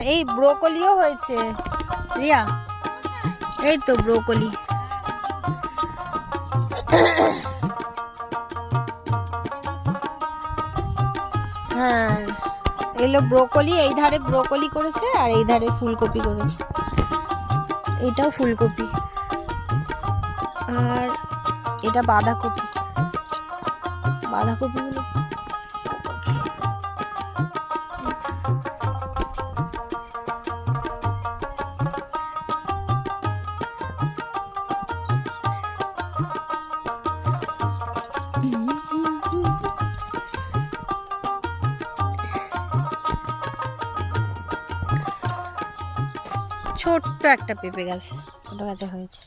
এই ব্রোকলিও হয়েছে। রিয়া, এই তো ব্রোকলি। হ্যাঁ এগুলো ব্রোকলি, এই ধারে ব্রোকলি করেছে আর এই ধারে ফুলকপি করেছে। এটাও ফুলকপি। আর এটা বাঁধাকপি। বাঁধাকপিগুলো একটা পেঁপে গাছ ছোট গাছে হয়েছে।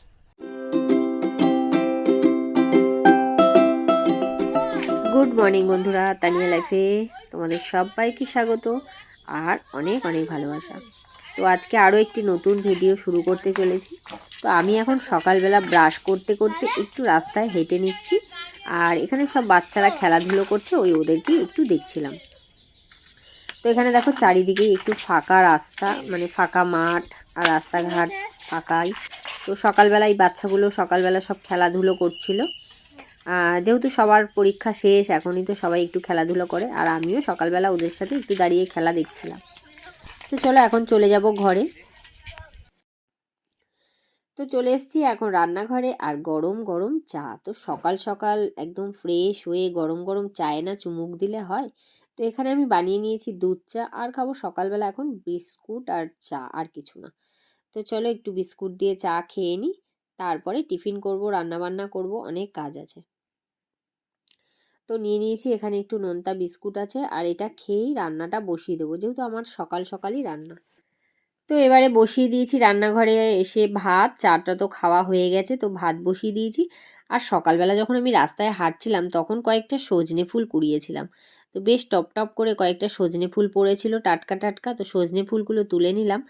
গুড মর্নিং বন্ধুরা, তানিয়া লাইফে তোমাদের সবাইকে স্বাগত আর অনেক অনেক ভালোবাসা। তো আজকে আরও একটি নতুন ভিডিও শুরু করতে চলেছি। তো আমি এখন সকালবেলা ব্রাশ করতে করতে একটু রাস্তায় হেঁটে নিচ্ছি আর এখানে সব বাচ্চারা খেলাধুলো করছে, ওই ওদেরকে একটু দেখছিলাম। তো এখানে দেখো চারিদিকেই একটু ফাঁকা রাস্তা মানে ফাঁকা মাঠ আর রাস্তাঘাট ফাঁকাই তো সকালবেলা এই বাচ্চাগুলো সকালবেলা সব খেলাধুলো করছিল। যেহেতু সবার পরীক্ষা শেষ, এখনই তো সবাই একটু খেলাধুলো করে। আর আমিও সকালবেলা ওদের সাথে একটু দাঁড়িয়ে খেলা দেখছিলাম। তো চলো এখন চলে যাব ঘরে। তো চলে এসেছি এখন রান্নাঘরে। আর গরম গরম চা। তো সকাল সকাল একদম ফ্রেশ হয়ে গরম গরম চায়ে না চুমুক দিলে হয়। তো এখানে আমি বানিয়ে নিয়েছি দুধ চা। আর খাব সকালবেলা এখন বিস্কুট আর চা, আর কিছু না। তো চলো একটু বিস্কুট দিয়ে চা খেয়ে নিই তারপরে টিফিন করব রান্না বান্না করব, অনেক কাজ আছে। তো নিয়ে নিয়েছি এখানে একটু নোনতা বিস্কুট আছে। আর এটা খেয়েই রান্নাটা বসিয়ে দেবো, যেহেতু আমার সকাল সকালই রান্না। তো এবারে বসিয়ে দিয়েছি রান্নাঘরে এসে ভাত। চাটা তো খাওয়া হয়ে গেছে, তো ভাত বসিয়ে দিয়েছি। আর সকালবেলা যখন আমি রাস্তায় হাঁটছিলাম, তখন কয়েকটা সজনে ফুল কুড়িয়েছিলাম। তো বেশ টপ টপ করে কয়েকটা সজনে ফুল পড়েছিল টাটকা টাটকা। তো সজনে ফুলগুলো তুলে নিলাম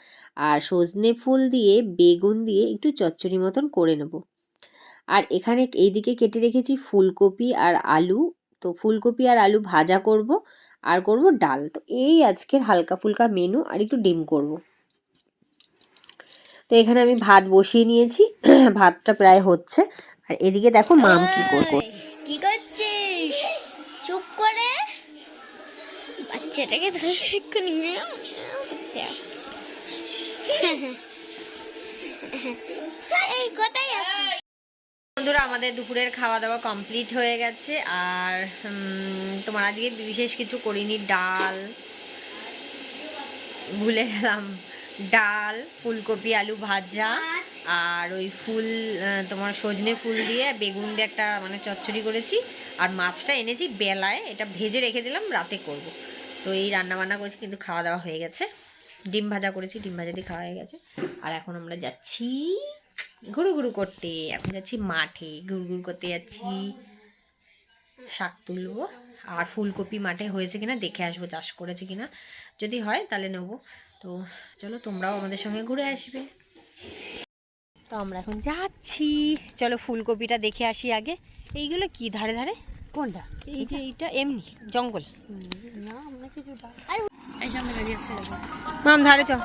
আর সজনে ফুল দিয়ে বেগুন দিয়ে একটু চচ্চড়ি মতন করে নেব। আর এখানে এইদিকে কেটে রেখেছি ফুলকপি আর আলু। তো ফুলকপি আর আলু ভাজা করব আর করব ডাল। তো এই আজকের হালকা ফুলকা মেনু আর একটু ডিম করব। তো এখানে আমি ভাত বসিয়ে নিয়েছি। ভাতটা প্রায় হচ্ছে। আর এদিকে দেখো মাম কি করব বাচ্চাটাকে ধরে একটু নিয়ে বন্ধুরা আমাদের দুপুরের খাওয়া দাওয়া কমপ্লিট হয়ে গেছে। আর তোমার আজকে বিশেষ কিছু করিনি ডাল। ভুলে গেলাম। ডাল ফুলকপি আলু ভাজা। আর ওই ফুল তোমার সজনে ফুল দিয়ে বেগুন দিয়ে একটা মানে চচ্চড়ি করেছি। আর মাছটা এনেছি বেলায় এটা ভেজে রেখে দিলাম রাতে করব। তো এই রান্না বান্না করেছি, কিন্তু খাওয়া দাওয়া হয়ে গেছে। ডিম ভাজা করেছি, ডিম ভাজা দিয়ে খাওয়া হয়ে গেছে। আর এখন আমরা যাচ্ছি ঘুরু ঘুরু করতে। এখন যাচ্ছি মাঠে, ঘুরু ঘুরু করতে যাচ্ছি। শাক তুলবো। আর ফুলকপি মাঠে হয়েছে কিনা দেখে আসব, চাষ করেছে কিনা। যদি হয় তাহলে নেব। তো চলো তোমরাও আমাদের সঙ্গে ঘুরে আসবে। তো আমরা এখন যাচ্ছি। চলো ফুলকপিটা দেখে আসি আগে। এইগুলো কি ধারে ধারে? কোনটা? এই যে এইটা এমনি জঙ্গল। এই সামনে গাড়ি আসছে মাম ধারে চল।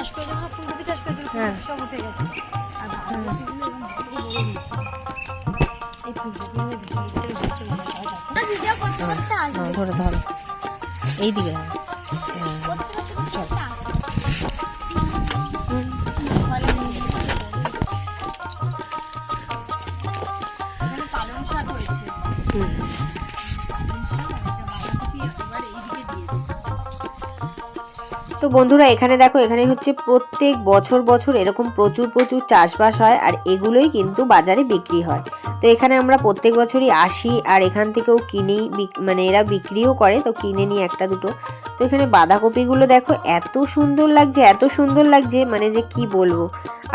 ফুলকপি চাষ করে হ্যাঁ। সব উঠে গেছে। আর ভিডিও করতে করতে হ্যাঁ, ধরো। ধরো। এই তো বন্ধুরা, এখানে দেখো, এখানে হচ্ছে প্রত্যেক বছর বছর এরকম প্রচুর প্রচুর চাষবাস হয় আর এগুলোই কিন্তু বাজারে বিক্রি হয়। তো এখানে আমরা প্রত্যেক বছরই আসি আর এখান থেকেও কিনি মানে এরা বিক্রিও করে, তো কিনে নিই একটা দুটো। তো এখানে বাঁধাকপিগুলো দেখো, এত সুন্দর লাগছে, এত সুন্দর লাগছে মানে যে কি বলব।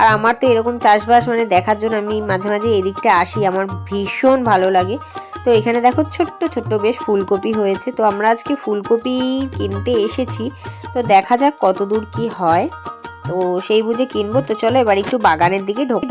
আর আমার তো এরকম চাষবাস মানে দেখার জন্য আমি মাঝে মাঝে এদিকটা আসি, আমার ভীষণ ভালো লাগে। তো এখানে দেখো ছোট্ট ছোট্ট বেশ ফুলকপি হয়েছে। তো আমরা আজকে ফুলকপি কিনতে এসেছি। তো দেখা যাক কত দূর কি হয়। তো সেই বুঝে কিনবো। তো চলো এবার একটু বাগানের দিকে ঢোক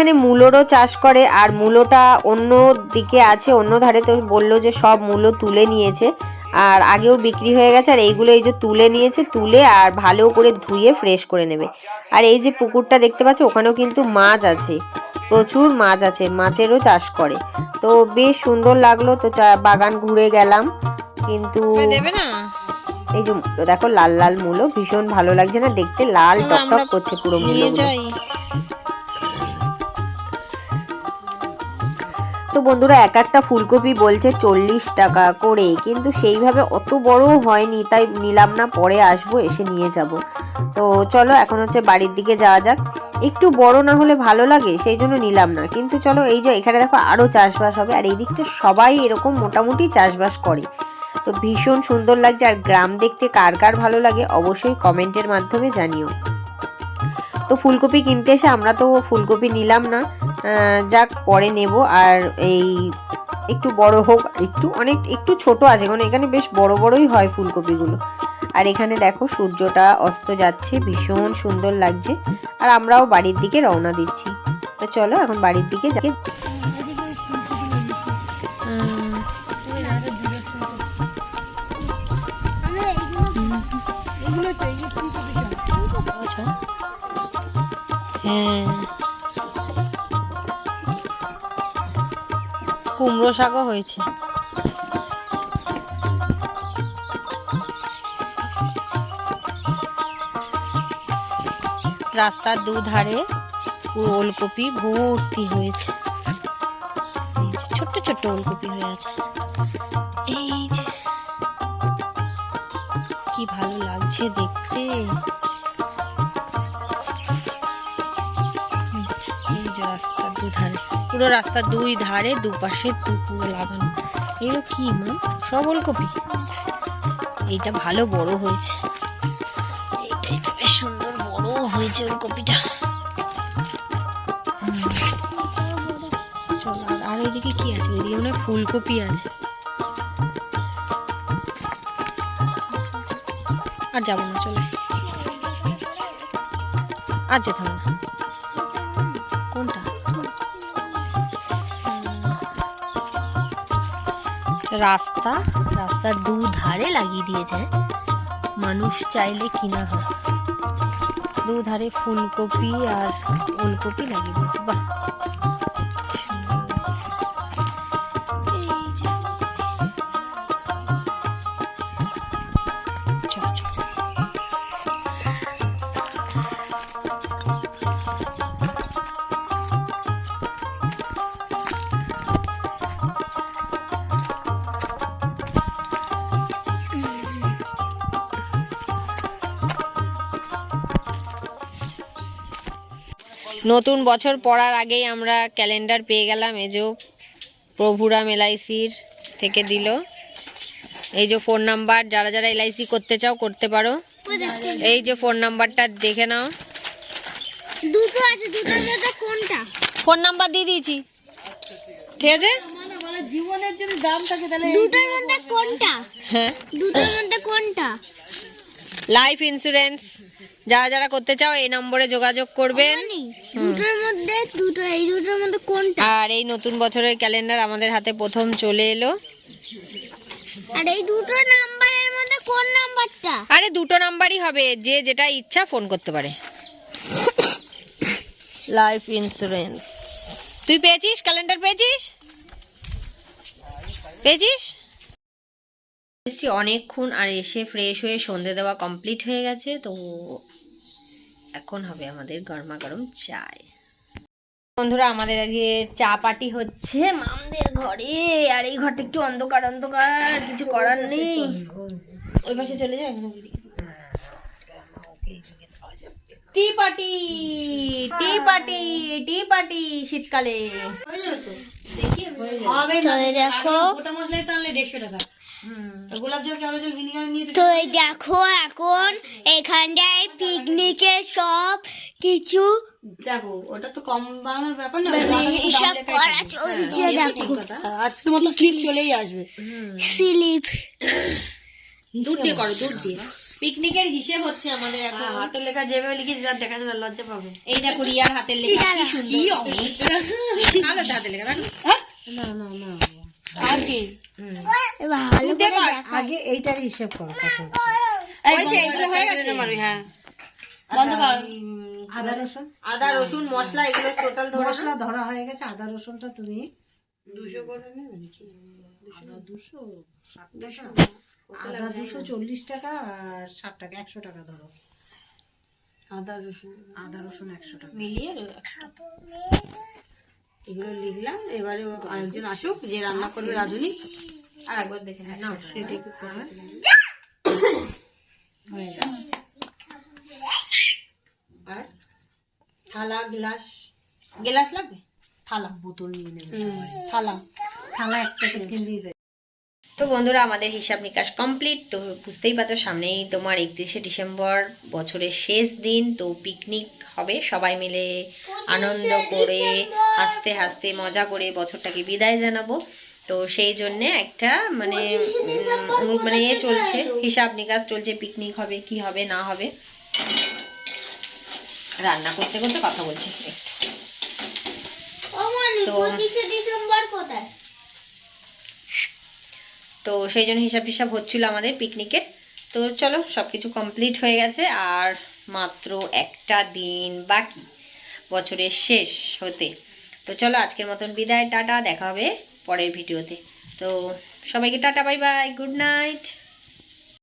ঢোক মূলোরও চাষ করে আর মূলোটা অন্য দিকে আছে অন্য ধারে তো বলল যে সব মূলো তুলে নিয়েছে। আর আগেও বিক্রি হয়ে গেছে আর এইগুলো এই যে তুলে নিয়েছে তুলে আর ভালো করে ধুয়ে ফ্রেশ করে নেবে। আর এই যে পুকুরটা দেখতে পাচ্ছ ওখানেও কিন্তু মাছ আছে প্রচুর মাছ আছে মাছেরও চাষ করে। তো বেশ সুন্দর লাগল তো বাগান ঘুরে গেলাম কিন্তু এই যে দেখো লাল লাল মূলো ভীষণ ভালো লাগছে না দেখতে লাল টকটক করছে পুরো মূলো বন্ধুরা এক একটা ফুলকপি বলছে চল্লিশ টাকা করে, কিন্তু সেইভাবে অত বড় হয়নি, তাই নিলাম না, পরে আসব, এসে নিয়ে যাব। তো চলো, এখন হচ্ছে বাড়ির দিকে যাওয়া যাক। একটু বড় না হলে ভালো লাগে, সেই জন্য নিলাম না। কিন্তু চলো, এই যে এখানে দেখো আরও চাষবাস হবে, আর এই দিকটা সবাই এরকম মোটামুটি চাষবাস করে। তো ভীষণ সুন্দর লাগছে, আর গ্রাম দেখতে কার কার ভালো লাগে, অবশ্যই কমেন্টের মাধ্যমে জানিও। তো ফুলকপি কিনতে এসে আমরা তো ফুলকপি নিলাম না যাক, পরে নেব। আর এই একটু বড় হোক, একটু অনেক, একটু ছোট আছে, কারণ এখানে বেশ বড় বড়ই হয় ফুলকপিগুলো। আর এখানে দেখো, সূর্যটা অস্ত যাচ্ছে, ভীষণ সুন্দর লাগছে। আর আমরাও বাড়ির দিকে রওনা দিচ্ছি। তো চলো, এখন বাড়ির দিকে হ্যাঁ কুমড়ো শাকও হয়েছে। রাস্তার দুধারে ওলকপি ভর্তি হয়েছে। ছোট্ট ছোট্ট ওলকপি হয়ে আছে। এই কি ভালো লাগছে দেখতে। পুরো রাস্তার দুই ধারে দুপাশে পুরো লাগানো। এগুলো কি, মা? সব ওলকপি এইটা ভালো বড় হয়েছে। এইটা এটা বেশ সুন্দর বড় হয়েছে ওলকপিটা। চল, আর- ওইদিকে কি আছে? ওইদিকে মনে ফুলকপি আছে। আর যাব না, চলে। আর যেতে না। রাস্তা, রাস্তার দু ধারে লাগিয়ে দিয়েছে মানুষ চাইলে কিনা হয়। দু ধারে ফুলকপি আর ওলকপি লাগিয়ে দিয়েছে বাহ! নতুন বছর পড়ার আগেই আমরা ক্যালেন্ডার পেয়ে গেলাম। এই যে প্রভুরাম এলআইসির থেকে দিল। এই যে ফোন নাম্বার যারা যারা এলআইসি করতে চাও করতে পারো। এই যে ফোন নাম্বারটা দেখে নাও। দুটো আছে দুটোর মধ্যে কোনটা? ফোন নাম্বার দিয়ে দিয়েছি। ঠিক আছে? দুটোর মধ্যে কোনটা? হ্যাঁ। দুটোর মধ্যে কোনটা? লাইফ ইন্স্যুরেন্স যারা যারা করতে চাও এই নম্বরে যোগাযোগ করবেন। দুটোর মধ্যে দুটো এই দুটোর মধ্যে কোনটা? আর এই নতুন বছরের ক্যালেন্ডার আমাদের হাতে প্রথম চলে এলো। আর এই দুটো নাম্বারের মধ্যে কোন নাম্বারটা? আরে দুটো নাম্বারই হবে। যে যেটা ইচ্ছা ফোন করতে পারে। লাইফ ইন্স্যুরেন্স তুই পেয়েছিস? ক্যালেন্ডার পেয়েছিস? পেয়েছিস? এসেছি অনেকক্ষণ আর এসে ফ্রেশ হয়ে সন্ধে দেওয়া কমপ্লিট হয়ে গেছে তো এখন হবে আমাদের গরমা গরম চায় বন্ধুরা আমাদের আগে চা পাটি হচ্ছে মামদের ঘরে আর এই ঘরটা একটু অন্ধকার অন্ধকার কিছু করার নেই। ওই পাশে চলে যায় এখানে ওইদিকে। Tea party tea party tea party শীতকালে। তো। দেখো। তো দেখো। এখন এখানটায় পিকনিকের সব কিছু দেখো ওটা তো কম দামের ব্যাপার না এসব করা চলছে দেখো। আর তোমার তো স্লিপ চলেই আসবে। স্লিপ দুধ দিয়ে করো দুধ দিয়ে। পিকনিকের হিসেব হচ্ছে আমাদের এখন। হ্যাঁ, হাতের লেখা যেভাবে লিখেছি যার দেখা যাবে লজ্জা পাবে। এই দেখো রিয়ার হাতের লেখা কি সুন্দর। ভালো তো হাতের লেখা দেখো না না না। আগে এইটার হিসেব করো এগুলো হয়ে গেছে? হ্যাঁ বন্ধ কর। আদা রসুন। আদা রসুন মশলা এগুলো টোটাল ধরো মশলা ধরা হয়ে গেছে আদা রসুনটা তুমি দুশো করে নেবে নাকি আদা দুশো ষাট টাকা। আদা দুশো চল্লিশ টাকা আর ষাট টাকা একশো টাকা ধরো। আদা রসুন। আদা রসুন একশো টাকা। মিলিয়ে এগুলো লিখলাম এবারে আরেকজন আসুক যে রান্না করবে রাঁধুনি। আর একবার দেখে। না সে দেখে করবে হয়ে আর থালা গ্লাস। গ্লাস লাগবে? থালা বোতল নিয়ে নেবে থালা। থালা এক প্যাকেট কিনলেই যায়। তো বন্ধুরা আমাদের হিসাব নিকাশ কমপ্লিট তো বুঝতেই পারছ সামনেই তোমার একত্রিশে ডিসেম্বর বছরের শেষ দিন। তো পিকনিক হবে সবাই মিলে আনন্দ করে হাসতে হাসতে মজা করে বছরটাকে বিদায় জানাব। তো সেই জন্যে একটা মানে মানে এ চলছে হিসাব নিকাশ চলছে পিকনিক হবে কি হবে না হবে। রান্না করতে করতে কথা বলছি। মানে তো- ডিসেম্বর কোথায়? তো সেই জন্য হিসাব হিসাব হচ্ছিল আমাদের পিকনিকের তো চলো সব কিছু কমপ্লিট হয়ে গেছে আর মাত্র একটা দিন বাকি, বছরের শেষ হতে। তো চলো, আজকের মতন বিদায়, টাটা, দেখা হবে পরের ভিডিওতে। তো সবাইকে tata bye bye good night